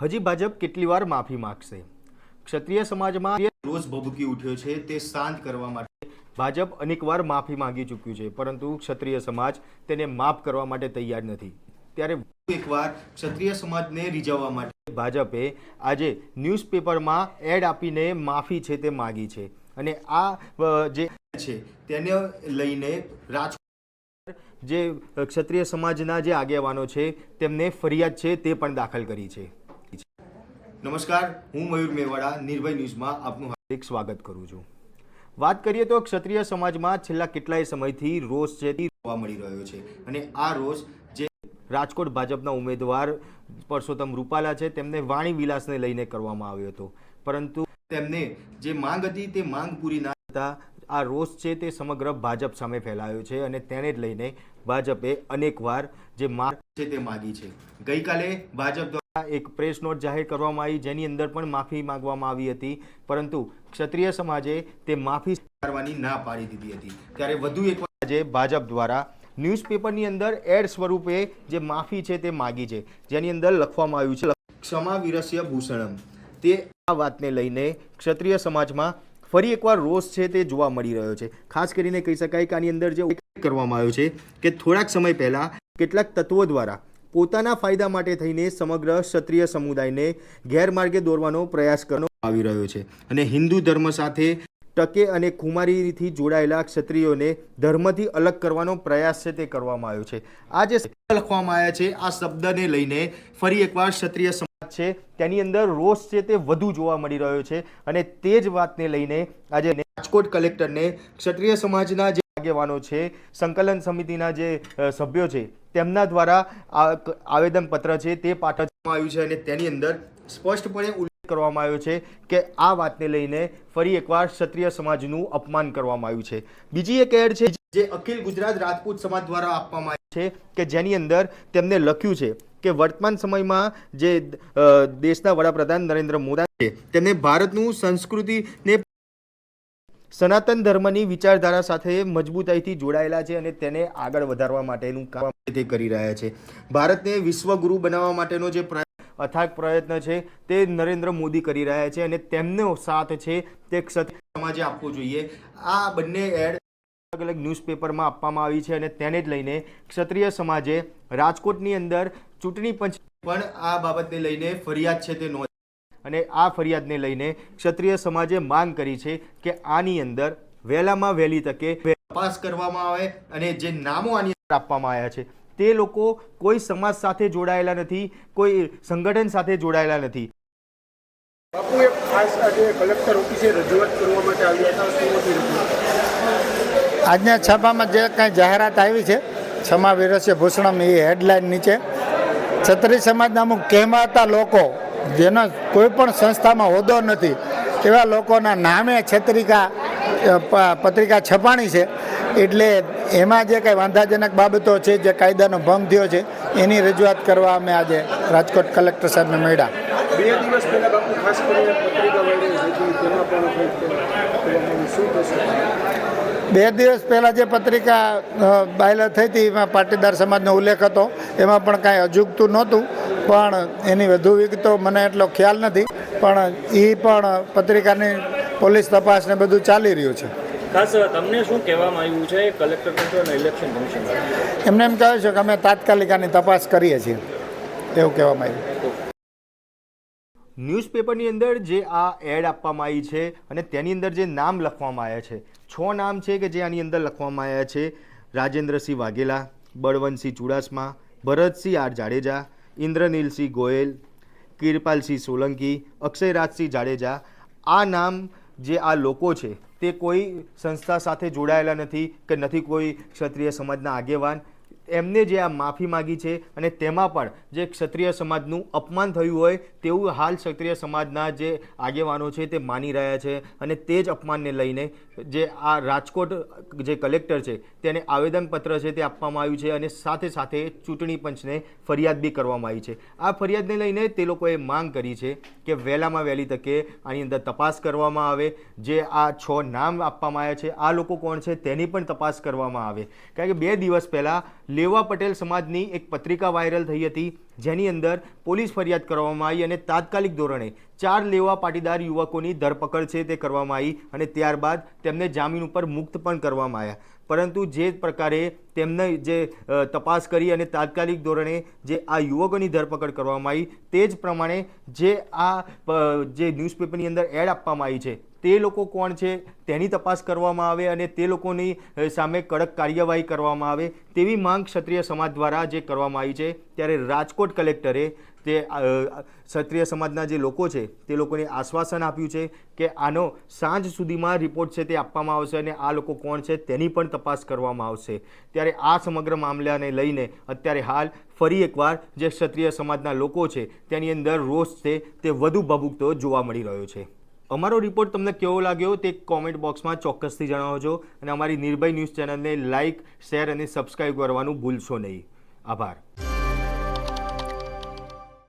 હજી ભાજપ કેટલી વાર માફી માંગશે. ક્ષત્રિય સમાજમાં રોજ ભભૂકી ઉઠ્યો છે તે શાંત કરવા માટે ભાજપ અનેકવાર માફી માંગી ચૂક્યું છે પરંતુ ક્ષત્રિય સમાજ તેને માફ કરવા માટે તૈયાર નથી. ત્યારે વધુ એકવાર ક્ષત્રિય સમાજને રીઝવવા માટે ભાજપે આજે ન્યૂઝપેપરમાં એડ આપીને માફી છે તે માગી છે. અને આ જે છે તેને લઈને રાજ જે ક્ષત્રિય સમાજના જે આગેવાનો છે તેમને ફરિયાદ છે તે પણ દાખલ કરી છે. નમસ્કાર, હું મયુર મેવાડા, નિર્ભય ન્યૂઝમાં આપનું હાર્દિક સ્વાગત કરું છું. વાત કરીએ તો ક્ષત્રિય સમાજમાં છેલ્લા કેટલાય સમયથી રોષ છે તે જોવા મળી રહ્યો છે અને આ રોષ જે રાજકોટ ભાજપના ઉમેદવાર પરસોત્તમ રૂપાલા છે, તેમને વાણી વિલાસને લઈને કરવામાં આવ્યો હતો. પરંતુ તેમને જે માંગ હતી તે માંગ પૂરી ના થતા આ રોષ છે તે સમગ્ર ભાજપ સામે ફેલાયો છે અને તેને જ લઈને ભાજપે અનેકવાર જે માંગ છે તે માગી છે. ગઈકાલે ભાજપ દ્વારા એક પ્રેસ નોટ જાહેર કરવામાં આવી જેની અંદર પણ માફી માંગવામાં આવી હતી. પરંતુ ક્ષત્રિય સમાજે તે માફી સ્વીકારવાની ના પાડી દીધી હતી. ત્યારે વધુ એક આજે ભાજપ દ્વારા ન્યૂઝપેપરની અંદર એડ સ્વરૂપે જે માફી છે તે માગી છે જેની અંદર લખવામાં આવ્યું છે ક્ષમા વિરસ્ય ભૂષણમ. તે આ વાતને લઈને ક્ષત્રિય સમાજમાં ફરી એકવાર રોષ છે તે જોવા મળી રહ્યો છે. ખાસ કરીને કહી શકાય કે આની અંદર જે કરવામાં આવ્યો છે કે થોડાક સમય પહેલાં કેટલાક તત્વો દ્વારા પોતાના ફાયદા માટે થઈને સમગ્ર ક્ષત્રિય સમુદાયને ગેરમાર્ગે દોરવાનો પ્રયાસ કરવામાં આવી રહ્યો છે અને હિન્દુ ધર્મ સાથે ટકે અને કુમારીથી જોડાયેલા ક્ષત્રિયોને ધર્મથી અલગ કરવાનો પ્રયાસ છે તે કરવામાં આવ્યો છે. આ જે લખવામાં આવ્યા છે, આ શબ્દને લઈને ફરી એકવાર ક્ષત્રિય સમાજ છે, તેની અંદર રોષ છે તે વધુ જોવા મળી રહ્યો છે અને તે જ વાતને લઈને આજે રાજકોટ કલેક્ટરને ક્ષત્રિય સમાજના જે આગેવાનો છે, સંકલન સમિતિના જે સભ્યો છે, તેમના દ્વારા આવેદનપત્ર છે તે પાઠવવામાં આવ્યું છે અને તેની અંદર સ્પષ્ટપણે ઉલ્લેખ કરવામાં આવ્યો છે કે આ વાતને લઈને ફરી એકવાર ક્ષત્રિય સમાજનું અપમાન કરવામાં આવ્યું છે. બીજી એક એડ છે જે અખિલ ગુજરાત રાજપૂત સમાજ દ્વારા આપવામાં આવી છે કે જેની અંદર તેમને લખ્યું છે કે વર્તમાન સમયમાં જે દેશના વડાપ્રધાન નરેન્દ્ર મોદી છે, તેમને ભારતનું સંસ્કૃતિને સનાતન ધર્મની વિચારધારા સાથે મજબૂતાઈથી જોડાયેલા છે અને તેને આગળ વધારવા માટેનું કામ તે કરી રહ્યા છે. ભારતને વિશ્વગુરુ બનાવવા માટેનો જે અથાગ પ્રયત્ન છે તે નરેન્દ્ર મોદી કરી રહ્યા છે અને તેમનો સાથ છે તે સમાજે આપવો જોઈએ. આ બંને એડ અલગ અલગ ન્યૂઝપેપરમાં આપવામાં આવી છે અને તેને જ લઈને ક્ષત્રિય સમાજે રાજકોટની અંદર ચૂંટણી પંચ પણ આ બાબતને લઈને ફરિયાદ છે તે નોંધ અને આ ફરિયાદને લઈને ક્ષત્રિય સમાજે માંગ કરી છે કે આની અંદર વહેલામાં વહેલી તકે તપાસ કરવામાં આવે અને જે નામો આની અંદર આપવામાં આવ્યા છે તે લોકો કોઈ સમાજ સાથે જોડાયેલા નથી કોઈ સંગઠન સાથે જોડાયેલા નથી. બાપુ એક ખાસ આજે કલેક્ટર ઓફિસે રજૂઆત કરવા માટે આવ્યા હતા આજના છાપામાં જે કાંઈ જાહેરાત આવી છે છમા વિરસ્ય ભૂષણમ એ હેડલાઇન નીચે છત્રી સમાજના અમુક કહેવાતા લોકો જેનો કોઈ પણ સંસ્થામાં હોદ્દો નથી એવા લોકોના નામે છત્રિકા પત્રિકા છપાણી છે. એટલે એમાં જે કાંઈ વાંધાજનક બાબતો છે જે કાયદાનો ભંગ થયો છે એની રજૂઆત કરવા અમે આજે રાજકોટ કલેક્ટર સાહેબને મળ્યા. બે દિવસ પહેલા જે પત્રિકા બાયલર થઈ હતી એમાં પાટીદાર સમાજનો ઉલ્લેખ હતો એમાં પણ કાંઈ અજુગતું નહોતું. પણ એની વધુ વિગતો મને એટલો ખ્યાલ નથી પણ એ પણ પત્રિકાની પોલીસ તપાસ ને બધું ચાલી રહ્યું છે. ખાસ તમને શું કહેવામાં આવ્યું છે કલેક્ટર તંત્ર અને ઇલેક્શન કમિશન એમને એમ કહ્યું છે કે અમે તાત્કાલિક આની તપાસ કરીએ છીએ એવું કહેવામાં આવ્યું. ન્યૂઝપેપરની અંદર જે આ એડ આપવામાં આવી છે અને તેની અંદર જે નામ લખવામાં આવ્યા છે છ નામ છે કે જે આની અંદર લખવામાં આવ્યા છે? રાજેન્દ્રસિંહ વાઘેલા બળવંતસિંહ ચુડાસમા ભરતસિંહ આર જાડેજા ઇન્દ્રનીલસિંહ ગોયલ, કિરપાલસિંહ સોલંકી, અક્ષયરાજસિંહ જાડેજા, આ નામ જે આ લોકો છે, તે કોઈ સંસ્થા સાથે જોડાયેલા નથી કે નથી કોઈ ક્ષત્રિય સમાજના આગેવાન. એમને જે આ માફી માગી છે અને તેમાં પણ જે ક્ષત્રિય સમાજનું અપમાન થયું હોય તેવું હાલ ક્ષત્રિય સમાજના જે આગેવાનો છે તે માની રહ્યા છે અને તે જ અપમાનને લઈને જે આ રાજકોટ જે કલેક્ટર છે તેને આવેદનપત્ર છે તે આપવામાં આવ્યું છે અને સાથે સાથે ચૂંટણી પંચને ફરિયાદ બી કરવામાં આવી છે. આ ફરિયાદને લઈને તે લોકોએ માંગ કરી છે કે વહેલામાં વહેલી તકે આની અંદર તપાસ કરવામાં આવે. જે આ છ નામ આપવામાં આવ્યા છે, આ લોકો કોણ છે તેની પણ તપાસ કરવામાં આવે. કારણ કે બે દિવસ પહેલાં લેવા પટેલ સમાજની એક પત્રિકા વાયરલ થઈ હતી. જેની અંદર પોલીસ ફરિયાદ કરવામાં આવી અને તાત્કાલિક ધોરણે ચાર લેવા પાટીદાર યુવકોની ધરપકડ છે તે કરવામાં આવી અને ત્યારબાદ તેમને જામીન ઉપર મુક્ત પણ કરવામાં આવ્યા. પરંતુ જે પ્રકારે તેમને જે તપાસ કરી અને તાત્કાલિક ધોરણે જે આ યુવકોની ધરપકડ કરવામાં આવી, તે જ પ્રમાણે જે આ જે ન્યૂઝપેપરની અંદર એડ આપવામાં આવી છે તે લોકો કોણ છે, તેની તપાસ કરવામાં આવે અને તે લોકોની સામે કડક કાર્યવાહી કરવામાં આવે તેવી માંગ ક્ષત્રિય સમાજ દ્વારા જે કરવામાં આવી છે. ત્યારે રાજકોટ કલેક્ટરે તે ક્ષત્રિય સમાજના જે લોકો છે, તે લોકોને આશ્વાસન આપ્યું છે કે આનો સાંજ સુધીમાં રિપોર્ટ છે તે આપવામાં આવશે અને આ લોકો કોણ છે તેની પણ તપાસ કરવામાં આવશે. ત્યારે આ સમગ્ર મામલાને લઈને અત્યારે હાલ ફરી એકવાર જે ક્ષત્રિય સમાજના લોકો છે, તેની અંદર રોષ છે તે વધુ ભભૂકતો જોવા મળી રહ્યો છે. અમારો રિપોર્ટ તમને કેવો લાગ્યો તે કોમેન્ટ બોક્સમાં ચોક્કસથી જણાવજો અને અમારી નિર્ભય ન્યૂઝ ચેનલને લાઇક શેર અને સબસ્ક્રાઇબ કરવાનું ભૂલશો નહીં. આભાર.